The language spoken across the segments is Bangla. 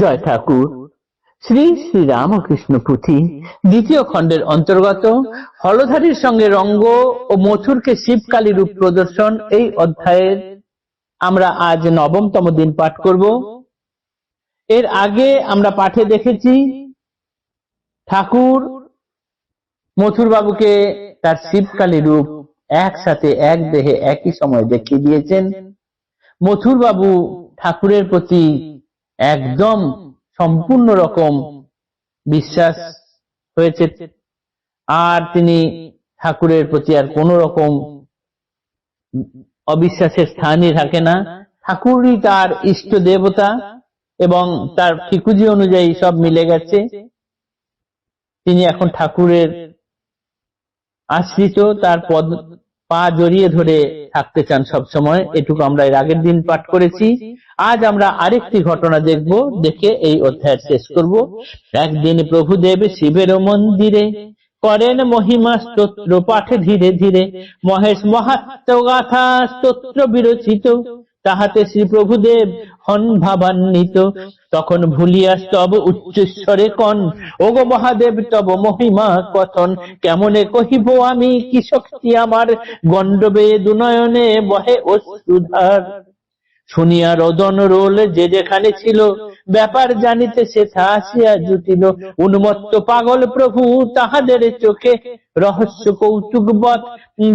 জয় ঠাকুর। শ্রী শ্রী রামকৃষ্ণ পুঁথি দ্বিতীয় খণ্ডের অন্তর্গত, হলধারীর সঙ্গে রঙ্গ ও মথুরকে শিবকালী রূপ প্রদর্শন এই অধ্যায়ের আমরা আজ নবমতম দিন পাঠ করব। এর আগে আমরা পাঠে দেখেছি, ঠাকুর মথুর বাবুকে তার শিবকালী রূপ একসাথে এক দেহে একই সময় দেখিয়ে দিয়েছেন। মথুর বাবু ঠাকুরের প্রতি একদম সম্পূর্ণ রকম বিশ্বাস হয়েছে। আর তিনি ঠাকুরের প্রতি আর কোন রকম অবিশ্বাসের স্থানই থাকে না। ঠাকুরই তার ইষ্ট দেবতা এবং তার ঠিকুজি অনুযায়ী সব মিলে গেছে। তিনি এখন ঠাকুরের আশ্রিত, তার পদ পা জড়িয়ে ধরে থাকতে চান সব সময় এটুকু আমরা এর আগের দিন পাঠ করেছি। আজ আমরা আরেকটি ঘটনা দেখব, দেখে এই অধ্যায় শেষ করব। একদিন প্রভুদেব শিবের মন্দিরে করেন মহিমা স্তোত্র পাঠে ধীরে ধীরে। মহেশ মহাত্ম গাথা স্তোত্র বিরচিত। তাহাতে শ্রী প্রভুদেব হন ভাবান্বিত। তখন ভুলিয়া স্তব উচ্চস্বরে কন, ওগো মহাদেব, তব মহিমা কথন, কেমনে কহিব আমি, কি শক্তি আমার? গণ্ডবে দুনয়নে বহে অশ্রুধার। শুনিয়া রদন রোল যে যেখানে ছিল, ব্যাপার জানিতে সেথা আসিয়া জুটিল। উন্মত্ত পাগল প্রভু তাহাদের চোখে রহস্য কৌতুকবৎ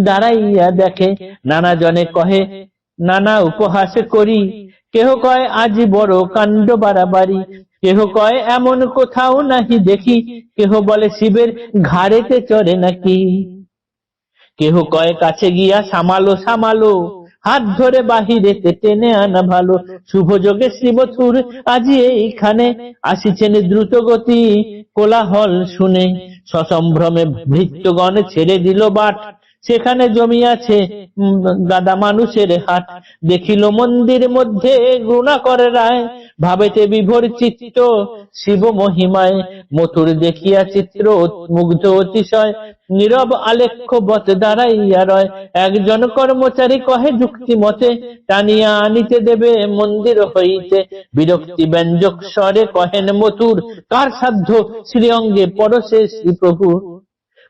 দাঁড়াইয়া দেখে। নানা জনে কহে, নানা উপহাস করি কেহ কয়, আজি বড় কাণ্ড বাড়াবাড়ি। কেহ কয়, এমন কোথাও নাহি দেখি। কেহ বলে, শিবের ঘাড়েতে চড়ে নাকি? কেহ কয়, কাছে গিয়া সামালো সামালো। হাত ধরে বাহিরেতে টেনে আনা ভালো। শুভ যোগে শ্রীমথুর আজি এইখানে। আসিছেন দ্রুত গতি, কোলাহল শুনে। সসম্ভ্রমে ভৃত্যগণ ছেড়ে দিল বাট। সেখানে জমিয়াছে উম, গাদা মানুষের হাট। দেখিল মন্দির মধ্যে গুণা করে রায়। ভাবেতে বিভোর চিত্ত শিব মহিমায়। মথুর দেখিয়া চিত্র মুগ্ধ অতিশয়। নীরব আলেখ্য বত দাঁড়াইয়া রয়। একজন কর্মচারী কহে যুক্তি মতে টানিয়া আনিতে দেবে মন্দির হইতে। বিরক্তি ব্যঞ্জক স্বরে কহেন মথুর কার সাধ্য? শ্রীঅঙ্গে পরশে শ্রী প্রভু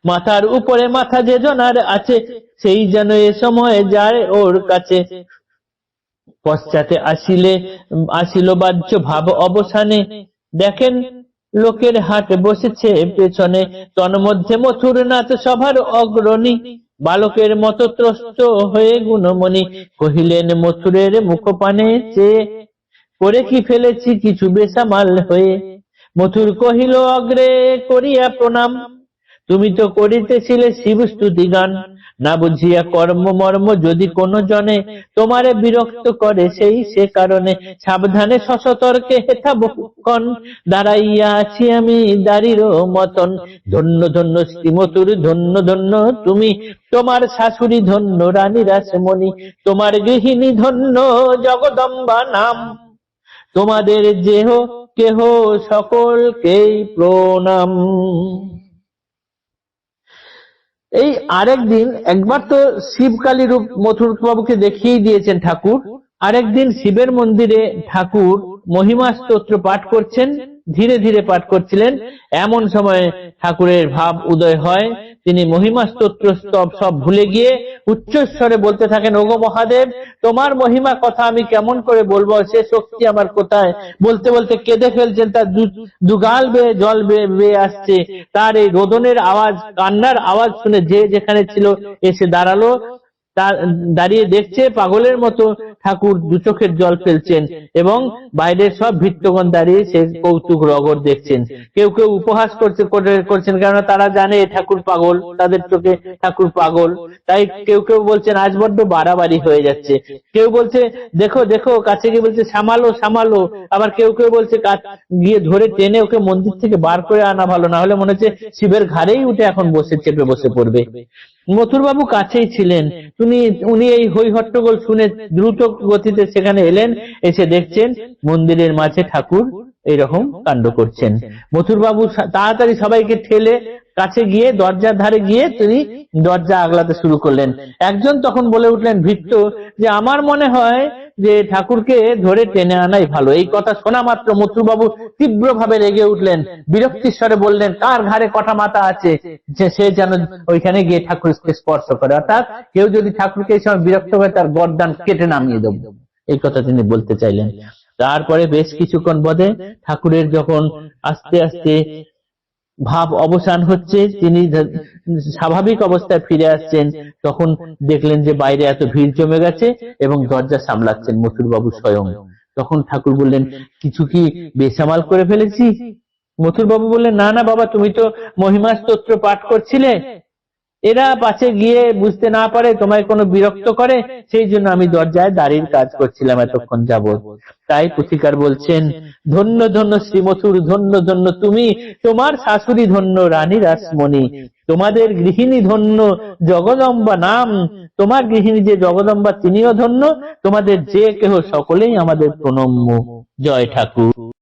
মাথার উপরে মাথা যে জনার আছে, সেই যেন এ সময় যায় ওর কাছে। পশ্চাতে আসিলে, আসিল বাহ্য ভাব অবসানে। দেখেন, লোকের হাট বসেছে পেছনে। তন্মধ্যে মথুর নাথ সভার অগ্রণী। বালকের মতো ত্রস্ত হয়ে গুণমণি কহিলেন, মথুরের মুখপানে চেয়ে করে কি ফেলেছি কিছু বেসামাল হয়ে? মথুর কহিল, অগ্রে করিয়া প্রণাম। তুমি তো করিতেছিলে শিবস্তুতি গান। না বুঝিয়া কর্ম মর্ম যদি কোনো জনে তোমারে বিরক্ত করে সেই সে কারণে সাবধানে সসতর্কে হেথা বহুক্ষণ। দাঁড়াইয়া আছি আমি দাঁড়ির মতন। ধন্য ধন্য শ্রীমতুর ধন্য ধন্য তুমি। তোমার শাশুড়ি ধন্য, রানী রাসমণি, তোমার গৃহিণী ধন্য, জগদম্বা নাম। তোমাদের যেহ, কেহ সকলকেই প্রণাম। এই আরেক দিন একবার তো শিবকালী রূপ মথুর বাবুকে দেখিয়ে দিয়েছেন ঠাকুর। আরেকদিন শিবের মন্দিরে ঠাকুর মহিমা স্তোত্র পাঠ করছেন, ধীরে ধীরে পাঠ করছিলেন। এমন সময় ঠাকুরের ভাব উদয় হয়। তিনি মহিমা স্তোত্র সব ভুলে গিয়ে উচ্চস্বরে বলতে থাকেন, ওগো মহাদেব, তোমার মহিমা কথা আমি কেমন করে বলব? সে শক্তি আমার কোথায়? বলতে বলতে কেঁদে ফেলছেন তার দুগাল বেয়ে জল বেয়ে আসছে। তার এই রোদনের আওয়াজ, কান্নার আওয়াজ শুনে যে যেখানে ছিল এসে দাঁড়াল। দাঁড়িয়ে দেখছে পাগলের মতো ঠাকুর দু চোখের জল ফেলছেন এবং বাইরের সব ভিত্তগণ দাঁড়িয়ে সে কৌতুক রগর দেখছেন। কেউ কেউ উপহাস করছে করছেন কেননা তারা জানে ঠাকুর পাগল, তাদের চোখে ঠাকুর পাগল। তাই কেউ কেউ বলছেন, আজ বড্ড বাড়াবাড়ি হয়ে যাচ্ছে। কেউ বলছে, দেখো দেখো, কাছে গিয়ে বলছে, সামালো সামালো। আবার কেউ কেউ বলছে গিয়ে ধরে টেনে ওকে মন্দির থেকে বার করে আনা ভালো। না হলে মনে হচ্ছে শিবের ঘাড়েই উঠে এখন বসে চেপে বসে পড়বে। মথুরবাবু কাছেই ছিলেন। তুমি উনি এই হই হট্টগোল শুনে দ্রুত গতিতে সেখানে এলেন, এসে দেখছেন মন্দিরের মাঝে ঠাকুর এইরকম কাণ্ড করছেন। মথুরবাবু তাড়াতাড়ি সবাইকে ঠেলে কাছে গিয়ে দরজার ধারে গিয়ে তিনি দরজা আগলাতে শুরু করলেন। একজন তখন বলে উঠলেন, ভিত্ত, যে আমার মনে হয় যে ঠাকুরকে ধরে টেনে আনাই ভালো। এই কথা শোনা মাত্র মথুরবাবু তীব্রভাবে রেগে উঠলেন। বিরক্তির স্বরে বললেন, কার ঘাড়ে কটা মাথা আছে? যে সে যেন ওইখানে গিয়ে ঠাকুরকে স্পর্শ করে। অর্থাৎ কেউ যদি ঠাকুরকে এই সময় বিরক্ত হয় তার গরদান কেটে নামিয়ে দেবো। এই কথা তিনি বলতে চাইলেন। তারপরে বেশ কিছুক্ষণ বাদে ঠাকুরের যখন আস্তে আস্তে ভাব অবসান হচ্ছে, তিনি স্বাভাবিক অবস্থায় ফিরে আসছেন, তখন দেখলেন যে বাইরে এত ভিড় জমে গেছে এবং দরজা সামলাচ্ছেন মথুরবাবু স্বয়ং। তখন ঠাকুর বললেন, কিছু কি বেসামাল করে ফেলেছি মথুরবাবু বললেন, না না বাবা, তুমি তো মহিমা স্তোত্র পাঠ করছিলে। এরা পাশে গিয়ে বুঝতে না পারে তোমায় কোনো বিরক্ত করে, সেই জন্য আমি দরজায় দাঁড়িয়ে কাজ করছিলাম এতক্ষণ যাবৎ। তাই পুথিকার বলছেন, ধন্য ধন্য শ্রীমথুর, ধন্য ধন্য তুমি, তোমার শাশুড়ি ধন্য রানী রাসমণি, তোমাদের গৃহিণী ধন্য জগদম্বা নাম, তোমার গৃহিণী যে জগদম্বা তিনিও ধন্য, তোমাদের যে কেহ সকলেই আমাদের প্রণম্য। জয় ঠাকুর।